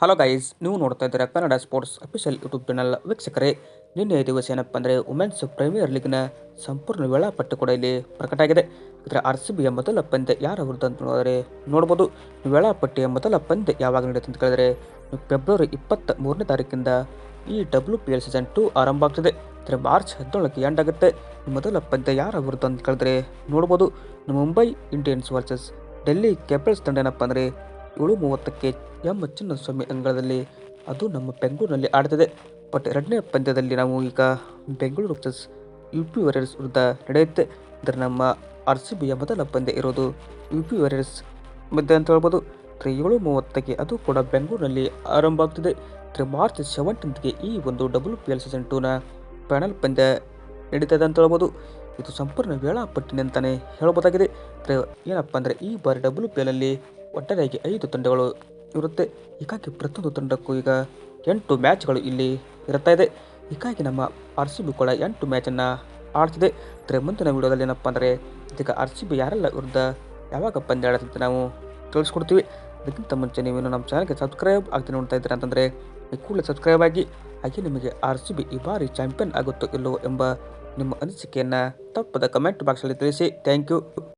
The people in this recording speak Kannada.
ಹಲೋ ಗೈಸ್ ನೀವು ನೋಡ್ತಾ ಇದ್ದೀರಾ Kannada sports official YouTube channel ವೀಕ್ಷಕರೇ, ನಿನ್ನೆ ದಿವಸ ಏನಪ್ಪ ಅಂದರೆ ವುಮೆನ್ಸ್ ಪ್ರೀಮಿಯರ್ ಲೀಗ್ನ ಸಂಪೂರ್ಣ ವೇಳಾಪಟ್ಟಿ ಕೂಡ ಇಲ್ಲಿ ಪ್ರಕಟ ಆಗಿದೆ. ಇದರ ಆರ್ ಸಿ ಬಿಯ ಮೊದಲ ಪಂದ್ಯ ಯಾರ ವಿರುದ್ಧ ಅಂತ ನೋಡಿದರೆ ನೋಡ್ಬೋದು. ವೇಳಾಪಟ್ಟಿಯ ಮೊದಲ ಪಂದ್ಯ ಯಾವಾಗ ನಡೆಯುತ್ತೆ ಅಂತ ಕೇಳಿದರೆ ಫೆಬ್ರವರಿ ಇಪ್ಪತ್ತ ಮೂರನೇ ತಾರೀಕಿಂದ ಈ W P L season two ಆರಂಭ ಆಗ್ತದೆ. ಇದರ ಮಾರ್ಚ್ ಹದಿನೇಳಕ್ಕೆ ಎಂಡ್ ಆಗುತ್ತೆ. ಮೊದಲ ಪಂದ್ಯ ಯಾರ ವಿರುದ್ಧ ಅಂತ ಕೇಳಿದ್ರೆ ನೋಡ್ಬೋದು. Mumbai Indians versus Delhi Capitals ತಂಡ ಏನಪ್ಪ ಅಂದರೆ ಏಳು ಮೂವತ್ತಕ್ಕೆ ಎಂ ಚಿನ್ನಸ್ವಾಮಿ ಅಂಗಳದಲ್ಲಿ. ಅದು ನಮ್ಮ ಬೆಂಗಳೂರಿನಲ್ಲಿ ಆಡ್ತಿದೆ. ಬಟ್ ಎರಡನೇ ಪಂದ್ಯದಲ್ಲಿ ನಾವು ಈಗ Bengaluru versus U P warriors ವಿರುದ್ಧ ನಡೆಯುತ್ತೆ. ಇದರ ನಮ್ಮ ಆರ್ ಸಿ ಬಿಯ ಮೊದಲ ಪಂದ್ಯ ಇರೋದು ಯು ಪಿ ವಾರಿಯರ್ಸ್ ಮಧ್ಯ ಅಂತ ಹೇಳ್ಬೋದು. ಅಂದರೆ ಏಳು ಮೂವತ್ತಕ್ಕೆ ಅದು ಕೂಡ ಬೆಂಗಳೂರಿನಲ್ಲಿ ಆರಂಭ ಆಗ್ತಿದೆ. ಅಂದರೆ ಮಾರ್ಚ್ ಸೆವೆಂಟೀನ್ತ್ಗೆ ಈ ಒಂದು ಡಬ್ಲ್ಯೂ ಪಿ ಎಲ್ ಸೀಸನ್ ಟೂನ ಫೈನಲ್ ಪಂದ್ಯ ನಡೀತದೆ ಅಂತ ಹೇಳ್ಬೋದು. ಇದು ಸಂಪೂರ್ಣ ವೇಳಾಪಟ್ಟಿನಿ ಅಂತಲೇ ಹೇಳ್ಬೋದಾಗಿದೆ. ಅಂದರೆ ಏನಪ್ಪ ಅಂದರೆ ಈ ಬಾರಿ ಡಬ್ಲ್ಯೂ ಪಿ ಎಲಲ್ಲಿ ಒಟ್ಟಾರೆಯಾಗಿ ಐದು ತಂಡಗಳು ಇರುತ್ತೆ. ಹೀಗಾಗಿ ಪ್ರತಿಯೊಂದು ತಂಡಕ್ಕೂ ಈಗ ಎಂಟು ಮ್ಯಾಚ್ಗಳು ಇಲ್ಲಿ ಇರುತ್ತಾ ಇದೆ. ಹೀಗಾಗಿ ನಮ್ಮ ಆರ್ ಸಿ ಬಿ ಕೂಡ ಎಂಟು ಮ್ಯಾಚನ್ನು ಆಡ್ತಿದೆ. ಇದರ ಮುಂದಿನ ವೀಡಿಯೋದಲ್ಲಿ ಏನಪ್ಪ ಅಂದರೆ, ಇದೀಗ ಆರ್ ಸಿ ಬಿ ಯಾರೆಲ್ಲ ವಿರುದ್ಧ ಯಾವಾಗ ಪಂದ್ಯ ಆಡುತ್ತೆ ಅಂತ ನಾವು ತಿಳಿಸ್ಕೊಡ್ತೀವಿ. ಅದಕ್ಕಿಂತ ಮುಂಚೆ ನೀವೇನು ನಮ್ಮ ಚಾನಲ್ಗೆ ಸಬ್ಸ್ಕ್ರೈಬ್ ಆಗ್ತೀನಿ ನೋಡ್ತಾ ಇದ್ದೀರಾ ಅಂತಂದರೆ, ಈ ಕೂಡಲೇ ಸಬ್ಸ್ಕ್ರೈಬ್ ಆಗಿ, ಹಾಗೆ ನಿಮಗೆ ಆರ್ ಸಿ ಬಿ ಈ ಬಾರಿ ಚಾಂಪಿಯನ್ ಆಗುತ್ತೋ ಇಲ್ಲವೋ ಎಂಬ ನಿಮ್ಮ ಅನಿಸಿಕೆಯನ್ನು ತಪ್ಪದ ಕಮೆಂಟ್ ಬಾಕ್ಸಲ್ಲಿ ತಿಳಿಸಿ. Thank you.